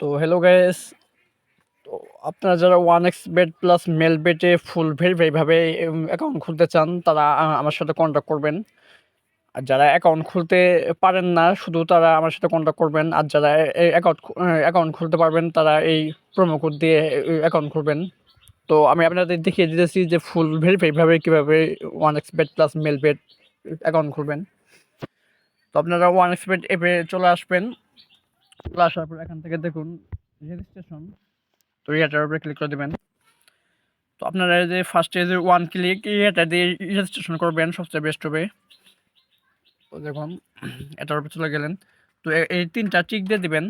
তো hello guys তো আপনারা যারা ওয়ান এক্স বেড প্লাস মেল বেটে ফুল ভেরিফাইভাবে অ্যাকাউন্ট খুলতে চান, তারা আমার সাথে কন্ট্যাক্ট করবেন। আর যারা অ্যাকাউন্ট খুলতে পারেন না, শুধু তারা আমার সাথে কন্ট্যাক্ট করবেন। আর যারা অ্যাকাউন্ট অ্যাকাউন্ট খুলতে পারবেন, তারা এই প্রোমো কোড দিয়ে অ্যাকাউন্ট খুলবেন। তো আমি আপনাদের দেখিয়ে দিতেছি যে ফুল ভেরিফাইভাবে কীভাবে one X bet plus Melbet account খুলবেন। তো আপনারা ওয়ান এক্স বেড অ্যাপে চলে আসবেন। চলে আসার পর এখান থেকে দেখুন রেজিস্ট্রেশন তো এটার উপরে ক্লিক করে দেবেন। তো আপনারা যে ফার্স্টে যে ওয়ান ক্লিক এটা দিয়ে রেজিস্ট্রেশন করবেন সবচেয়ে বেস্ট হবে। তো দেখুন, এটার উপরে চলে গেলেন। তো এই তিনটা টিক দিয়ে দিবেন।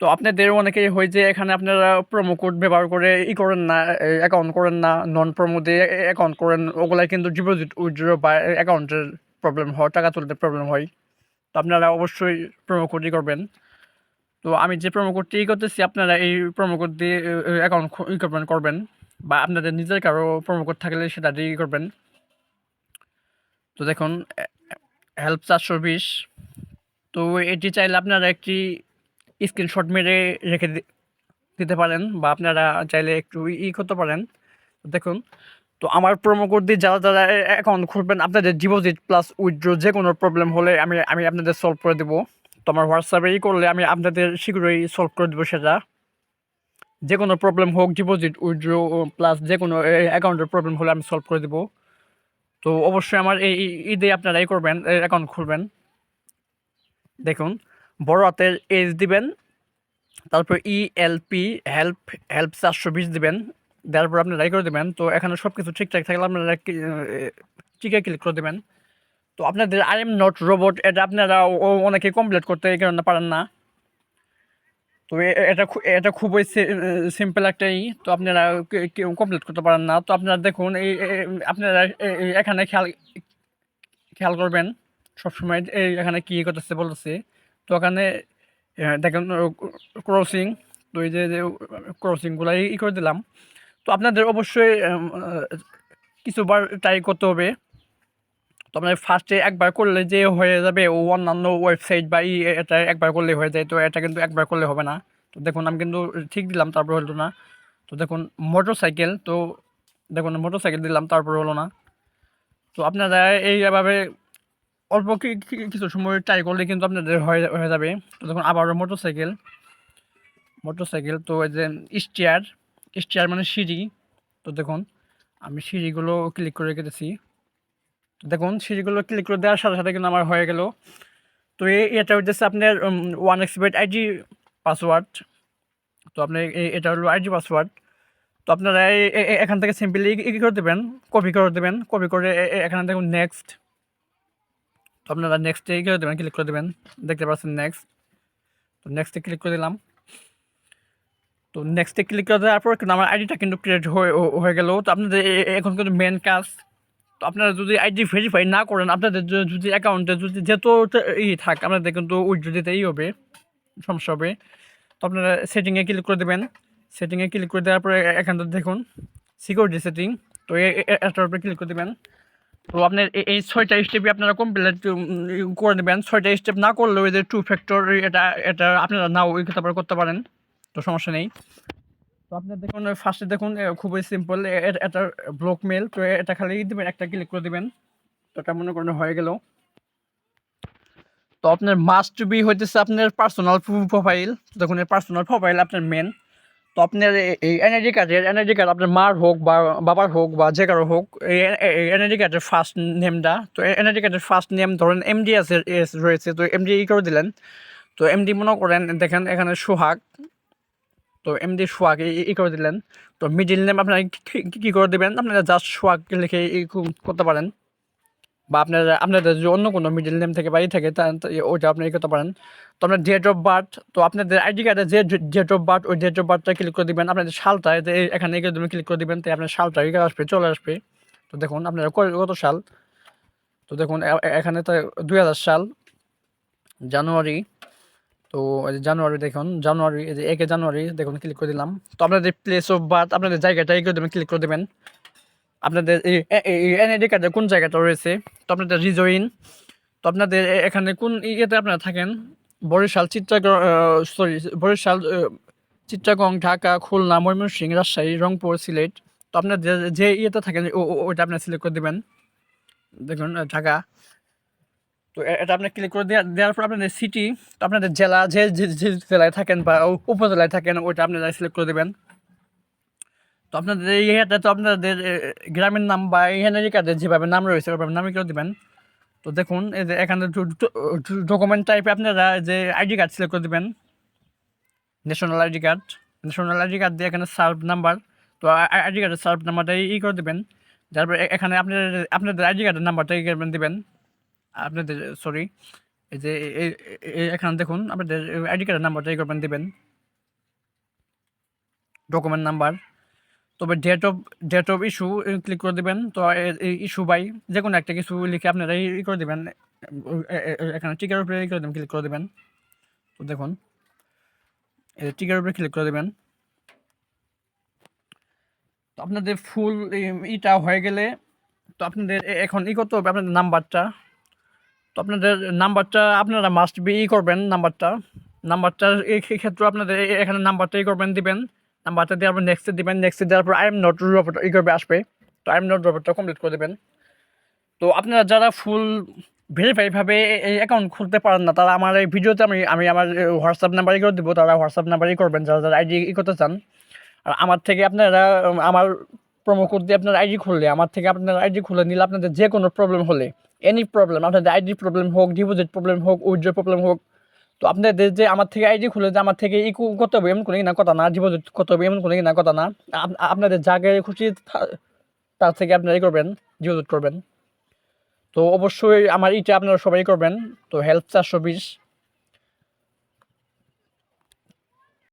তো আপনাদের অনেকেই হয় যে এখানে আপনারা প্রোমো কোড ব্যবহার করে ই করেন না অ্যাকাউন্ট করেন না নন প্রোমো দিয়ে অ্যাকাউন্ট করেন, ওগুলাই কিন্তু ডিপোজিট উইথড্র বা অ্যাকাউন্টের প্রবলেম হয়, টাকা তুলতে প্রবলেম হয়। তো আপনারা অবশ্যই প্রোমো কোডই করবেন। তো আমি যে প্রোমো কোডটি ই করতেছি, আপনারা এই প্রোমো কোড দিয়ে অ্যাকাউন্ট ই করবেন করবেন বা আপনাদের নিজের কারও প্রোমো কোড থাকলে সেটা দিয়ে করবেন। তো দেখুন হেল্প চারশো বিশ। তো এটি চাইলে আপনারা একটি স্ক্রিনশট মেরে রেখে দিতে পারেন বা আপনারা চাইলে একটু ই করতে পারেন। দেখুন, তো আমার প্রোমো কোড দিয়ে যারা যারা অ্যাকাউন্ট খুলবেন, আপনাদের ডিপোজিট প্লাস উইথড্র যে কোনো প্রবলেম হলে আমি আমি আপনাদের সলভ করে দেবো। তো আমার হোয়াটসঅ্যাপে ই করলে আমি আপনাদের শীঘ্রই সলভ করে দেবো সেটা। যে কোনো প্রবলেম হোক ডিপোজিট উইথড্র প্লাস যে কোনো অ্যাকাউন্টের প্রবলেম হলে আমি সলভ করে দেবো। তো অবশ্যই আমার এই ঈদে আপনারা এই করবেন অ্যাকাউন্ট খুলবেন। দেখুন, বড় হাতের এজ দিবেন, তারপর E L P help help চারশো বিশ দেবেন। দেওয়ার পর আপনি রাই করে দেবেন। তো এখানে সব কিছু ঠিকঠাক থাকলে আপনারা টিকে ক্লিক করে দেবেন। তো আপনাদের আই এম নট রোবট, এটা আপনারা অনেকে কমপ্লিট করতে কারণে পারেন না। তো এটা এটা খুবই সিম্পল একটাই, তো আপনারা কমপ্লিট করতে পারেন না। তো আপনারা দেখুন, এই আপনারা এখানে খেয়াল খেয়াল করবেন, সবসময় এই এখানে কী করতেছে বলতেছে। তো এখানে দেখেন ক্রসিং তো এই যে ক্রসিংগুলো ই করে দিলাম। তো আপনাদের অবশ্যই কিছুবার ট্রাই করতে হবে। তো আপনার ফার্স্টে একবার করলে যে হয়ে যাবে, ও অন্যান্য ওয়েবসাইট বা ই, এটা একবার করলে হয়ে যায়। তো এটা কিন্তু একবার করলে হবে না। তো দেখুন, আমি কিন্তু ঠিক দিলাম, তারপর হলো না। তো দেখুন মোটর সাইকেল তো দেখুন মোটর সাইকেল দিলাম, তারপর হলো না। তো আপনারা এইভাবে অল্প কিছু সময় ট্রাই করলে কিন্তু আপনাদের হয়ে হয়ে যাবে। তো দেখুন, আবারও মোটর সাইকেল মোটর সাইকেল তো এই যে স্টিয়ার স্টিয়ার মানে সিঁড়ি। তো দেখুন, আমি সিঁড়িগুলো ক্লিক করে রেখেছি। দেখুন, সিঁড়িগুলো ক্লিক করে দেওয়ার সাথে সাথে কিন্তু আমার হয়ে গেল। তো এটা হচ্ছে আপনার ওয়ান এক্সপেট আইডি পাসওয়ার্ড তো আপনি এটা হলো আইডি পাসওয়ার্ড তো আপনারা এখান থেকে সিম্পলি ই করে দেবেন কপি করে দেবেন কপি করে এখানে দেখুন নেক্সট তো আপনারা নেক্সটে ই করে দেবেন ক্লিক করে দেবেন। দেখতে পাচ্ছেন নেক্সট তো নেক্সটে ক্লিক করে দিলাম। তো নেক্সটে ক্লিক করে দেওয়ার পর কিন্তু আমার আইডিটা কিন্তু ক্রিয়েট হয়ে হয়ে গেল। তো আপনাদের এখন কিন্তু মেন কাজ আপনারা যদি আইডি ভেরিফাই না করেন, আপনাদের যদি অ্যাকাউন্টে যদি যেহেতু ই থাক, আপনাদের কিন্তু উইথড্র দিতেই হবে, সমস্যা হবে। তো আপনারা সেটিংয়ে ক্লিক করে দেবেন। সেটিংয়ে ক্লিক করে দেওয়ার পরে এ- এখান থেকে দেখুন সিকিউরিটি সেটিং তো এটার উপরে ক্লিক করে দেবেন। তো আপনার এই ছয়টা স্টেপই আপনারা কমপ্লিট করে দেবেন। ছয়টা স্টেপ না করলেও যে টু ফ্যাক্টর এটা এটা আপনারা নাও তারপরে করতে পারেন, তো সমস্যা নেই। তো আপনার দেখুন ফার্স্টে দেখুন খুবই সিম্পল এটা ব্লক মেল তো এটা খালি দেবেন, একটা ক্লিক করে দেবেন। তো এটা মনে করেন হয়ে গেল। তো আপনার মাস্ট বি হইতেছে আপনার পার্সোনাল প্রোফাইল দেখুন এই পার্সোনাল প্রোফাইল আপনার মেন তো আপনার এই এনআইডি কার্ডের এনআইডি কার্ড আপনার মার হোক বা বাবার হোক বা যে কারও হোক এই এনআইডি কার্ডের ফার্স্ট নেমটা তো এনআইডি কার্ডের ফার্স্ট নেম ধরেন এমডি আছে রয়েছে, তো এমডি ই করে দিলেন। তো এমডি মনে করেন, দেখেন, এখানে সোহাগ। তো এমনি সোহাগ ই- করে দিলেন। তো মিডিল নেম আপনারা কি- করে দেবেন? আপনারা জাস্ট সোহাগ লিখে ই করতে পারেন। বা আপনারা, আপনাদের যদি অন্য কোনো মিডিল নেম থেকে বাড়ি থাকে, তা ওইটা আপনি ই করতে পারেন। তো আপনার ডেট অফ বার্থ তো আপনাদের আইডি কার্ডে যে ডেট অফ বার্থ ওই ডেট অফ বার্থটা ক্লিক করে দিবেন। আপনাদের সালটা এখানে এগিয়ে ক্লিক করে দিবেন। তাই আপনার সালটা এগিয়ে আসবে, চলে আসবে। তো দেখুন, আপনারা কত সাল? তো দেখুন এখানে তো দুই হাজার সাল, জানুয়ারি। তো জানুয়ারি দেখুন, জানুয়ারি একে জানুয়ারি দেখুন ক্লিক করে দিলাম। তো আপনাদের প্লেস অফ বার্থ আপনাদের জায়গাটা এগিয়ে দেবেন ক্লিক করে দেবেন। আপনাদের এনআইডি কার্ডে কোন জায়গাটা রয়েছে? তো আপনাদের রিজইন তো আপনাদের এখানে কোন ইয়েতে আপনারা থাকেন? বরিশাল চিত্রাগড় সরি বরিশাল চিত্রাগং, ঢাকা, খুলনা, ময়মনসিংহ, রাজশাহী, রংপুর, সিলেট। তো আপনার যে ইয়েতে থাকেন ওইটা আপনি সিলেক্ট করে দেবেন। দেখুন, ঢাকা। তো এটা আপনি ক্লিক করে দেওয়া- দেওয়ার পর আপনাদের সিটি আপনাদের জেলা যে, যে- জেলায় থাকেন বা উপজেলায় থাকেন, ওইটা আপনারা সিলেক্ট করে দেবেন। তো আপনাদের ইয়েতে তো আপনাদের গ্রামের নাম বা এখানে কার্ডের যেভাবে নাম রয়েছে, ওইভাবে নামই করে দেবেন। তো দেখুন, এই যে এখানে ডকুমেন্ট টাইপে আপনারা যে আইডি কার্ড সিলেক্ট করে দেবেন। National ID card national ID card দিয়ে এখানে সার্ভ নাম্বার তো আইডি কার্ডের সার্ভ নাম্বারটা ই করে দেবেন। তারপরে এখানে আপনাদের আপনাদের আইডি কার্ডের নাম্বারটা ই করবেন দেবেন। আপনাদের সরি এই যে এখানে দেখুন, আপনাদের আইডি কার্ডের নাম্বারটা ই করবেন, দেবেন। ডকুমেন্ট নাম্বার তবে date of date of issue click করে দেবেন। তো ইস্যু বাই যে কোনো একটা কিছু লিখে আপনারা ই করে দেবেন। এখানে টিকার উপরে ই করে দেবেন ক্লিক করে দেবেন। তো দেখুন, এই টিকার উপরে ক্লিক করে দেবেন। তো আপনাদের ফুল ইটা হয়ে গেলে, তো আপনাদের এখন ই করতে হবে আপনাদের নাম্বারটা তো আপনাদের নাম্বারটা আপনারা মাস্ট বি ই করবেন নাম্বারটা। নাম্বারটা এই ক্ষে- ক্ষেত্রে আপনাদের এখানে নাম্বারটা ই করবেন, দিবেন। নাম্বারটা দিয়ে আপনি নেক্সটে দিবেন নেক্সটে দেওয়ার পর আই এম নট রোবট ই করবে, আসবে। তো আই এম নট রোবটটা কমপ্লিট করে দেবেন। তো আপনারা যারা ফুল ভেরিফাইভাবে এই অ্যাকাউন্ট খুলতে পারেন না, তারা আমার এই ভিডিওতে আমি আমি আমার হোয়াটসঅ্যাপ নাম্বারই করে দেবো, তারা হোয়াটসঅ্যাপ নাম্বারই করবেন, যারা যারা আইডি ই করতে চান। আর আমার থেকে আপনারা, আমার প্রোমো কোড দিয়ে আপনার আইডি খুললে, আমার থেকে আপনার আইডি খুলে নিলে আপনাদের যে কোনো প্রবলেম হলে এনি প্রবলেম আপনাদের আইডি প্রবলেম হোক ডিপোজিট প্রবলেম হোক উইথড্র প্রবলেম হোক, তো আপনাদের যে আমার থেকে আইডি খুলে যে আমার থেকে ই করতে হবে, এমন কোনো কিনা কথা না ডিপোজিট করতে হবে, এমন কোনো কিনা কথা না আপনাদের জায়গায় খুশি তার থেকে আপনারা ই করবেন ডিপোজিট করবেন। তো অবশ্যই আমার ইটা আপনারা সবাই করবেন, তো হেল্প চারশো বিশ।